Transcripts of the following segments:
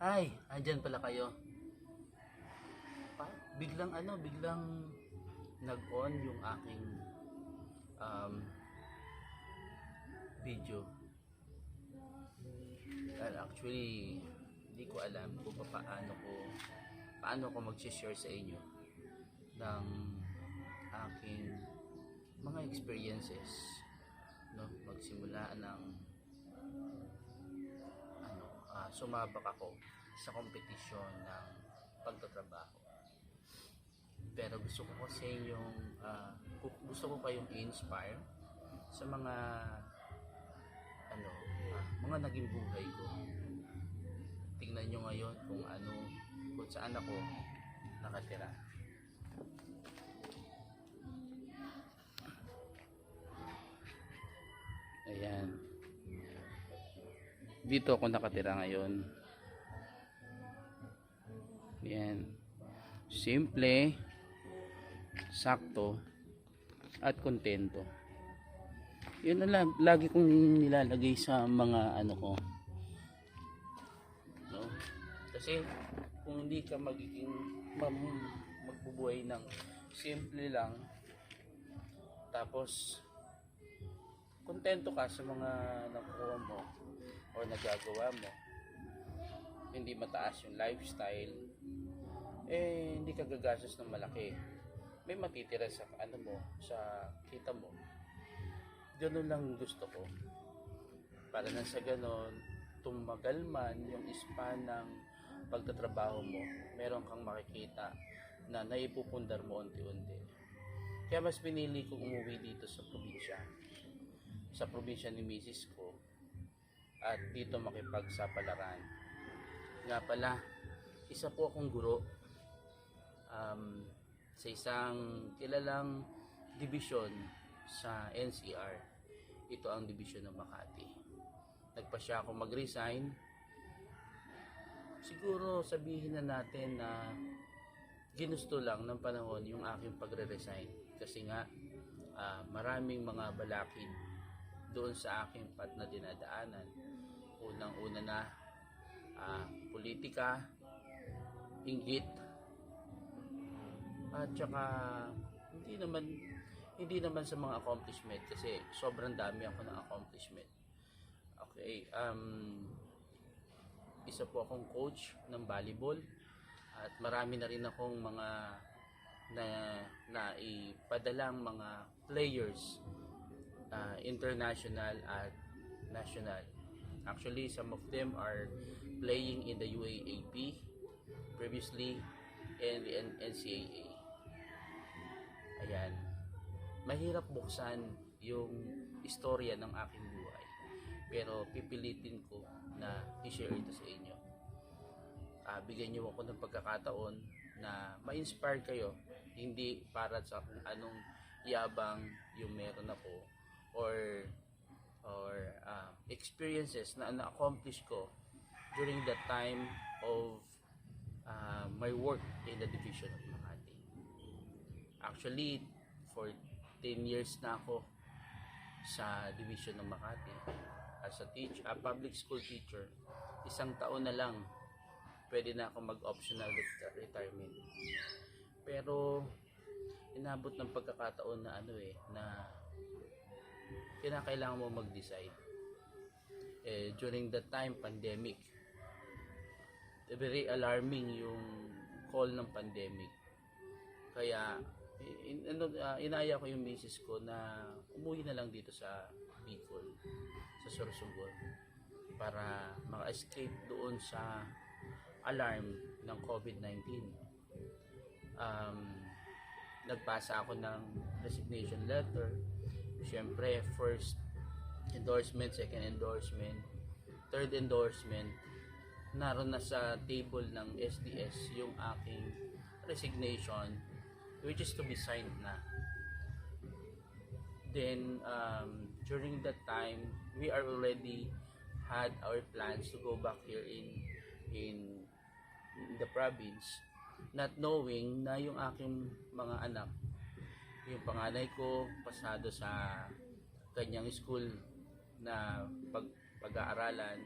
Ay, andyan pala kayo. Biglang ano, biglang nag-on yung aking um, video. Well, actually, hindi ko alam kung paano ko paano ko mag-share sa inyo ng aking mga experiences no magsimula ng sumabak ako sa kompetisyon ng pagtatrabaho. Pero gusto ko kasi yung gu- gusto ko kayong i-inspire sa mga ano ah, mga naging buhay ko. Tingnan nyo ngayon kung ano kung saan ako nakatira. Ayan dito ako nakatira ngayon. Yan simple sakto at kontento. Yun na lang lagi kong nilalagay sa mga ano ko. No? Kasi kung hindi ka magiging magbubuhay ng simple lang tapos kontento ka sa mga nakukuha mo o nagagawa mo. Hindi mataas yung lifestyle. Eh hindi ka gagastos ng malaki. May matitira sa ano mo sa kita mo. Ganun lang gusto ko. Para na sa ganun tumagal man yung span ng pagtatrabaho mo meron kang makikita na naipupundar mo unti-unti. Kaya mas pinili kong umuwi dito sa probinsya. Sa probinsya ni misis ko at dito makipagsapalaran. Nga pala isa po akong guro um, sa isang kilalang dibisyon sa NCR ito ang dibisyon ng Makati. Nagpa siya ako mag-resign. Siguro sabihin na natin na ginusto lang ng panahon yung aking pagre-resign. Kasi nga ah, maraming mga balakid doon sa aking pat na dinadaanan. Unang-una na ah, politika inggit at saka hindi naman hindi naman sa mga accomplishment kasi sobrang dami ako ng accomplishment. Okay um isa po akong coach ng volleyball at marami na rin akong mga na na ipadalang mga players uh, international at national. Actually some of them are playing in the UAAP previously and the NCAA ayan. Mahirap buksan yung istorya ng aking buhay pero pipilitin ko na i-share ito sa inyo. Ah, bigyan niyo ako ng pagkakataon na ma-inspire kayo hindi para sa anong yabang yung meron ako or or ah, experiences na na-accomplish ko during the time of ah, my work in the division of Makati. Actually, for 10 years na ako sa division ng Makati as a teacher, a public school teacher. Isang taon na lang pwede na ako mag-optional ret- retirement. Pero inabot ng pagkakataon na ano eh na kinakailangan mo mag-decide. Eh, during that time, pandemic. Very alarming yung call ng pandemic. Kaya in, ano, ah, inaya ko yung misis ko na umuwi na lang dito sa Bicol, sa Sorsogon para maka-escape doon sa alarm ng COVID-19. Um, nagpasa ako ng resignation letter. Siyempre, first endorsement, second endorsement, third endorsement, naroon na sa table ng SDS yung aking resignation which is to be signed na. Then, um, during that time, we are already had our plans to go back here in in the province not knowing na yung aking mga anak yung panganay ko pasado sa kanyang school na pag, pag-aaralan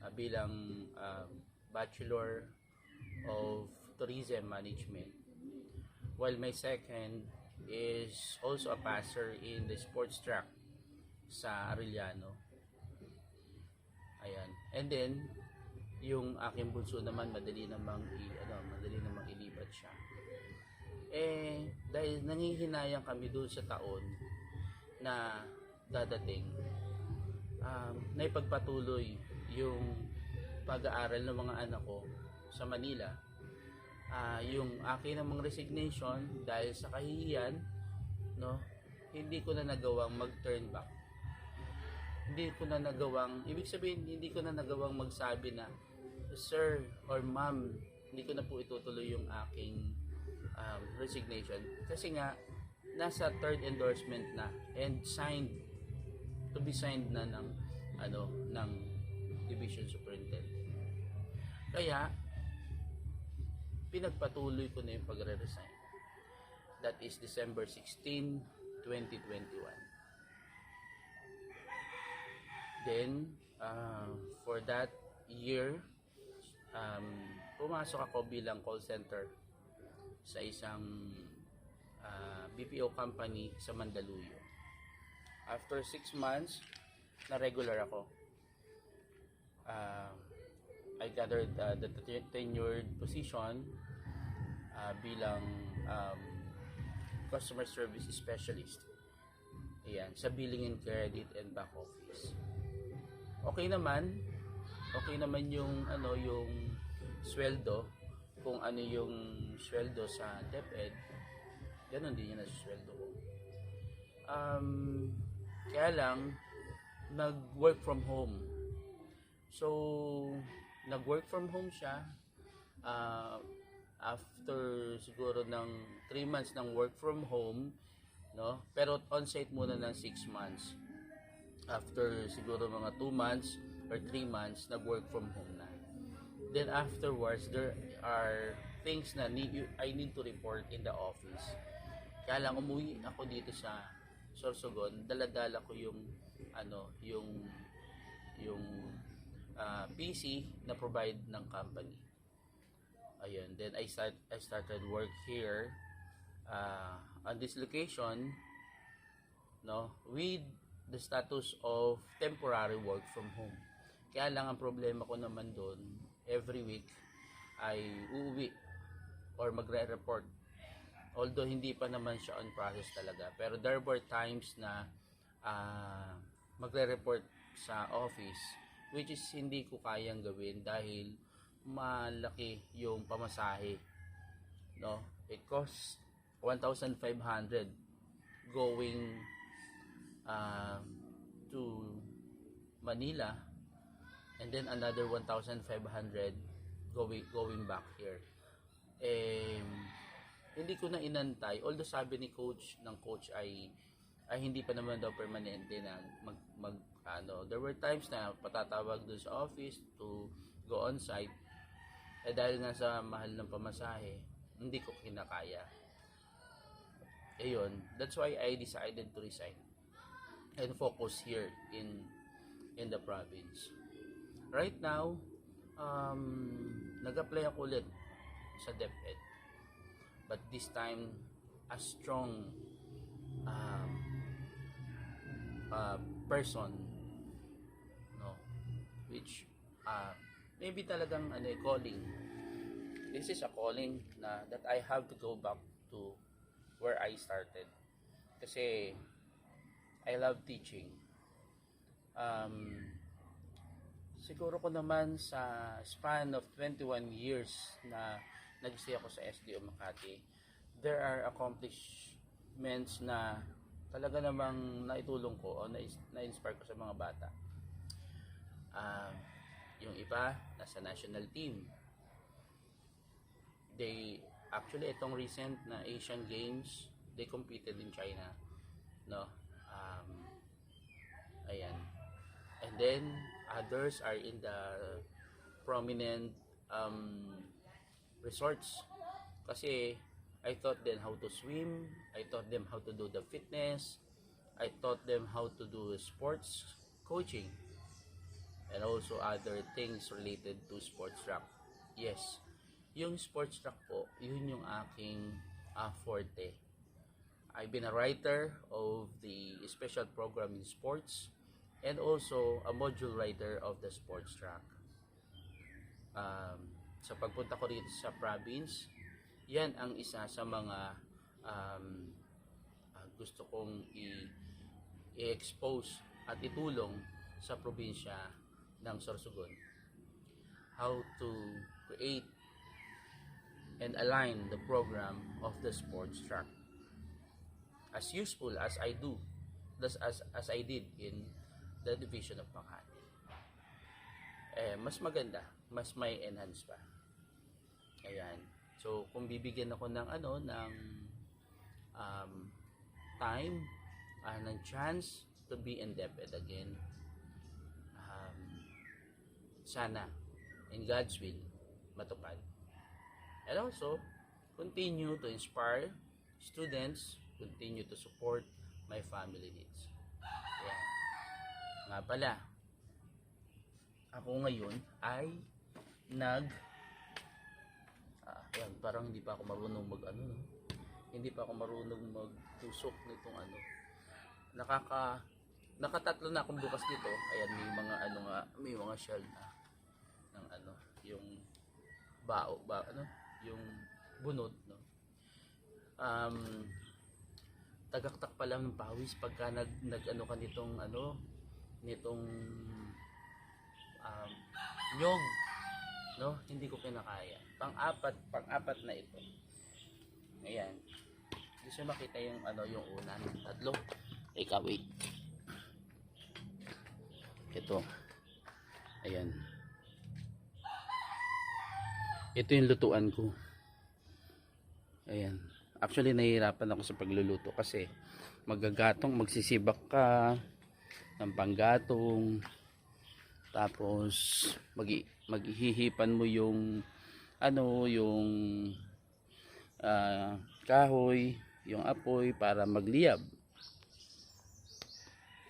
ah, bilang ah, Bachelor of Tourism Management. While my second is also a passer in the sports track sa Arellano. Ayan. And then, yung aking bunso naman, madali namang, i, ano, madali namang ilipat siya. Eh, dahil nangihinayang kami doon sa taon na dadating, um, naipagpatuloy yung pag-aaral ng mga anak ko sa Manila. Ah, yung akin namang resignation dahil sa kahihiyan, no, hindi ko na nagawang mag-turn back. Hindi ko na nagawang, ibig sabihin, hindi ko na nagawang magsabi na, Sir or Ma'am, hindi ko na po itutuloy yung aking resignation. Kasi nga, nasa third endorsement na and signed to be signed na ng ano ng division superintendent. Kaya pinagpatuloy ko na yung pagre-resign. That is December 16, 2021. Then, uh, for that year, um, pumasok ako bilang call center sa isang uh, BPO company sa Mandaluyong. After 6 months, na regular ako. Uh, I gathered uh, the ten- tenured position uh, bilang um, customer service specialist. Ayan, sa billing and credit and back office. Okay naman. Okay naman yung ano yung sweldo kung ano yung sweldo sa DepEd. Ganon din yung nasa sweldo ko. Um, kaya lang nag-work from home. So, nag-work from home siya. Uh, after siguro ng 3 months ng work from home, no? Pero on-site muna ng 6 months. After siguro mga 2 months or 3 months, nag-work from home na. Then afterwards, there are things na need you, I need to report in the office. Kaya lang umuwi ako dito sa Sorsogon, dala-dala ko yung ano, yung yung uh, PC na provide ng company. Ayun, then I start I started work here uh, on this location no with the status of temporary work from home. Kaya lang ang problema ko naman doon every week ay uuwi or magre-report. Although hindi pa naman siya on process talaga. Pero there were times na uh, magre-report sa office which is hindi ko kayang gawin dahil malaki yung pamasahe no? It costs 1,500 going uh, to Manila and then another 1,500 going going back here. Eh hindi ko na inantay. Although sabi ni coach ng coach ay ay hindi pa naman daw permanente na mag, mag ano. There were times na patatawag doon sa office to go on site. Eh dahil nga sa mahal ng pamasahe hindi ko kinakaya. Ayun. That's why I decided to resign and focus here in in the province right now um, nag-apply ako ulit sa DepEd. But this time a strong um, uh, person no? Which uh, maybe talagang ano eh, calling. This is a calling na that I have to go back to where I started. Kasi I love teaching. Um, siguro ko naman sa span of 21 years na nag-stay ako sa SDO Makati there are accomplishments na talaga namang naitulong ko o na- na-inspire ko sa mga bata. Ah, yung iba, nasa national team. They, actually, itong recent na Asian Games, they competed in China. No? Um, ayan. And then, others are in the prominent um, resorts. Kasi, I taught them how to swim. I taught them how to do the fitness. I taught them how to do sports coaching and also other things related to sports track. Yes. Yung sports track po, yun yung aking ah, forte. I've been a writer of the special program in sports and also a module writer of the sports track. Um, sa pagpunta ko dito sa province, yan ang isa sa mga um, ah, gusto kong i-expose at itulong sa probinsya ng Sorsogon. How to create and align the program of the sports track as useful as I do as, as, as I did in the division of Makati. Eh, mas maganda, mas may enhance pa. Ayan. So, kung bibigyan ako ng ano, ng um, time, ah, ng chance to be indebted again, um, sana, in God's will, matupad. And also, continue to inspire students, continue to support my family needs. Nga pala, ako ngayon ay nag ah, ayan, parang hindi pa ako marunong mag ano no? hindi pa ako marunong magtusok nitong ano. Nakaka nakatatlo na akong bukas dito ayan may mga ano nga may mga shell na ng ano yung bao ba ano yung bunot no? Um tagaktak pa lang ng pawis pagka nag, nag ano ka ano nitong um, nyog no? Hindi ko kinakaya. Pang-apat pang-apat na ito. Ayan. Gusto makita yung ano yung una. Tatlo. Ikaw wait. Ito. Ayan. Ito yung lutuan ko. Ayan. Actually nahihirapan ako sa pagluluto kasi magagatong magsisibak ka ng panggatong tapos mag maghihipan mo yung ano yung ah, kahoy yung apoy para magliyab.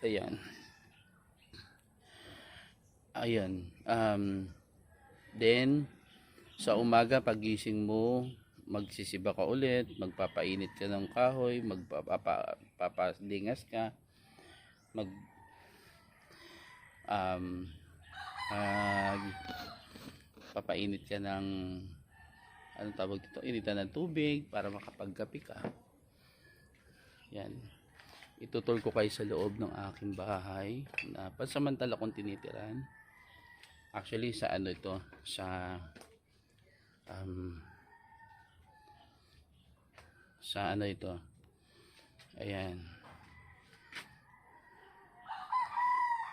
Ayan. Ayan. Um, then sa umaga pagising mo magsisiba ka ulit magpapainit ka ng kahoy magpapalingas ka mag um, mag papainit ka ng anong tawag dito? Initan ng tubig para makapagkapi ka. Yan. Itutol ko kayo sa loob ng aking bahay na pansamantala kong tinitiran. Actually sa ano ito? Sa um, sa ano ito? Ayan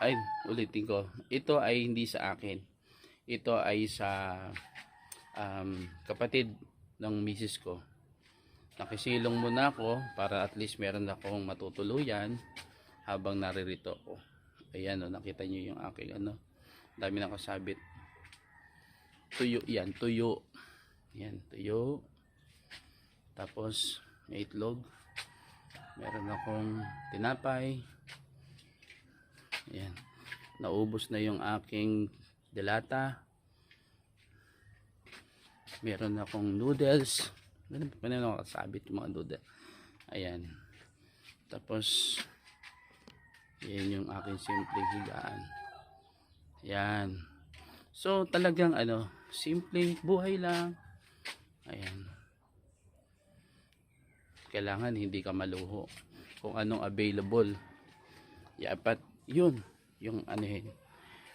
ay ulitin ko. Ito ay hindi sa akin. Ito ay sa um, kapatid ng misis ko. Nakisilong muna ako para at least meron akong matutuluyan habang naririto ako. Ayan o nakita nyo yung aking ano dami na kasabit. Tuyo yan tuyo. Yan tuyo. Tapos may itlog. Meron akong tinapay Ayan. Naubos na yung aking delata. Meron akong noodles. Meron pa rin ako kasabit yung mga noodles. Ayan. Tapos, yan yung aking simpleng higaan. Ayan. So, talagang ano, simpleng buhay lang. Ayan. Kailangan hindi ka maluho. Kung anong available. Yapat yun yung ano yun.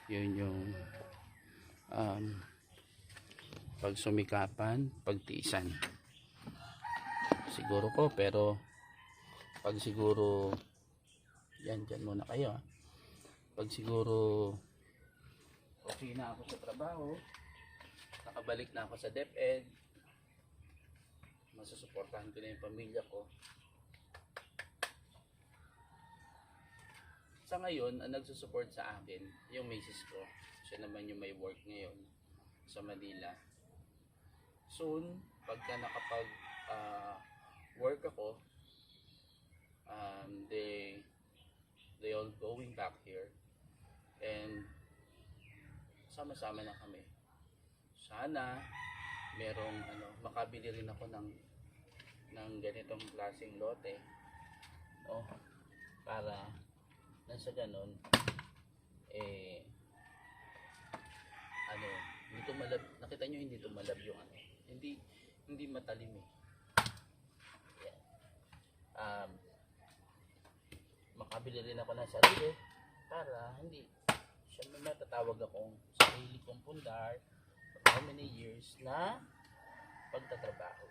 Yun yung um, pagsumikapan pagtiisan. Siguro ko pero pag siguro yan dyan muna kayo ah. pag siguro okay na ako sa trabaho nakabalik na ako sa DepEd masusuportahan ko na yung pamilya ko sa ngayon, ang nagsusupport sa akin, yung misis ko. Siya naman yung may work ngayon sa Manila. Soon, pagka nakapag ah, work ako, um, they they all going back here and sama-sama na kami. sana merong ano makabili rin ako ng ng ganitong klaseng lote no para nang sa ganon eh ano hindi tumalab nakita nyo hindi tumalab yung ano hindi hindi matalim eh Yan. um, makabili rin ako ng sarili para hindi may matatawag akong sarili kong pundar for how many years na pagtatrabaho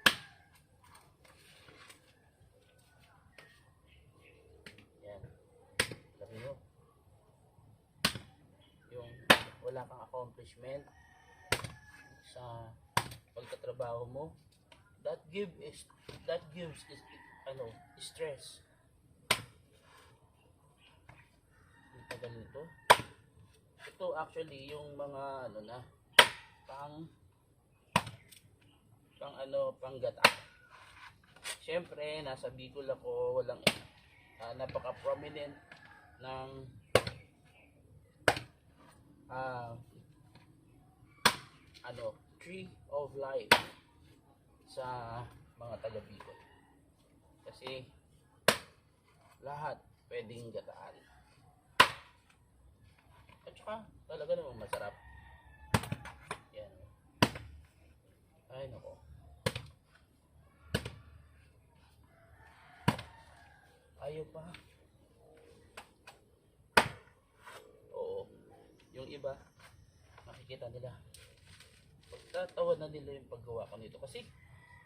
yan sabi mo yung wala kang accomplishment sa pagtatrabaho mo that give is that gives is ano stress. Ang tagal nito ito actually yung mga ano na pang pang ano pang gata. Syempre nasa Bicol ako walang ah, napaka prominent ng ah ano tree of life sa mga taga Bicol kasi lahat pwedeng gataan. At saka talaga namang masarap. Yan. Ay nako. Ayaw pa yung iba makikita nila. Pagtatawa na nila yung paggawa ko nito kasi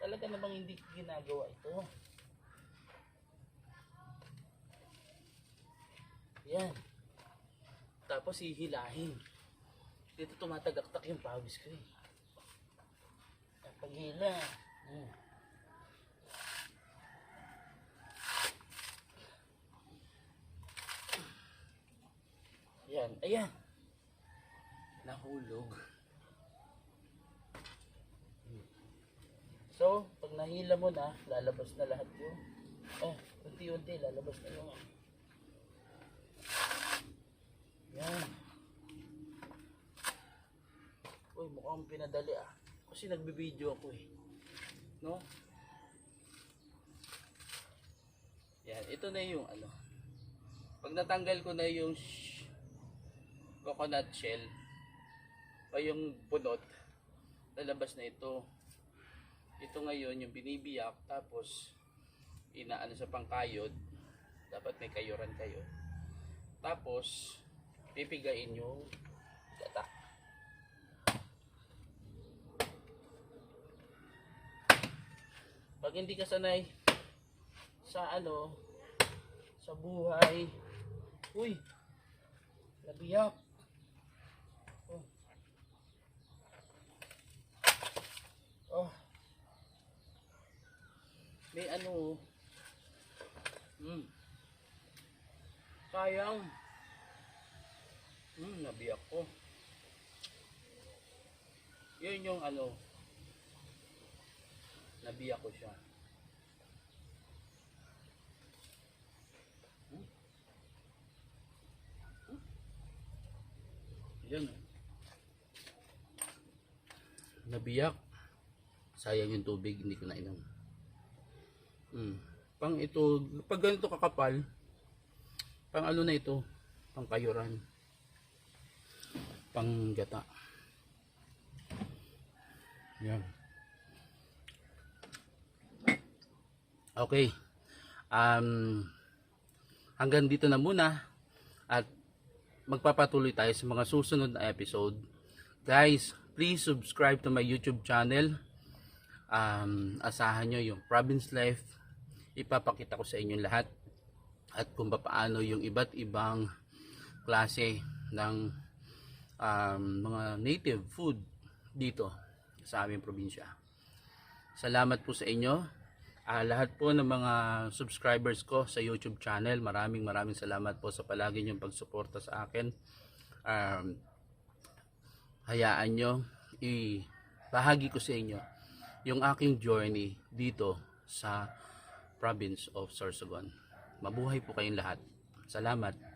talaga namang hindi ginagawa ito. Yan. Tapos hihilahin. Dito tumatagaktak yung pawis ko eh. Paghila hmm. yan. Ayan nahulog So, pag nahila mo na, lalabas na lahat yun. Oh, unti-unti, lalabas na yung... Yan. Uy, mukhang pinadali ah. Kasi nagbibideo ako eh. No? Yan, ito na yung ano. Pag natanggal ko na yung coconut shell, o yung bunot, lalabas na ito. Ito ngayon yung binibiyak tapos inaano sa pangkayod dapat may kayuran kayo. Tapos pipigain yung gata pag hindi ka sanay sa ano sa buhay uy nabiyak oh oh may ano hmm sayang hmm nabiyak ko yun yung ano nabiyak ko siya hmm? Hmm? yun nabiyak sayang yung tubig hindi ko nainom Mm. Pang ito, pag ganito kakapal, pang ano na ito, pang kayuran. Pang gata. Yan. Okay. Um, hanggang dito na muna at magpapatuloy tayo sa mga susunod na episode. Guys, please subscribe to my YouTube channel. Um, asahan nyo yung Province Life ipapakita ko sa inyo lahat at kung paano yung iba't ibang klase ng um, mga native food dito sa aming probinsya. Salamat po sa inyo. Ah, lahat po ng mga subscribers ko sa YouTube channel, maraming maraming salamat po sa palagi niyong pagsuporta sa akin. Um, hayaan nyo, ibahagi ko sa inyo yung aking journey dito sa province of Sorsogon. Mabuhay po kayong lahat. Salamat.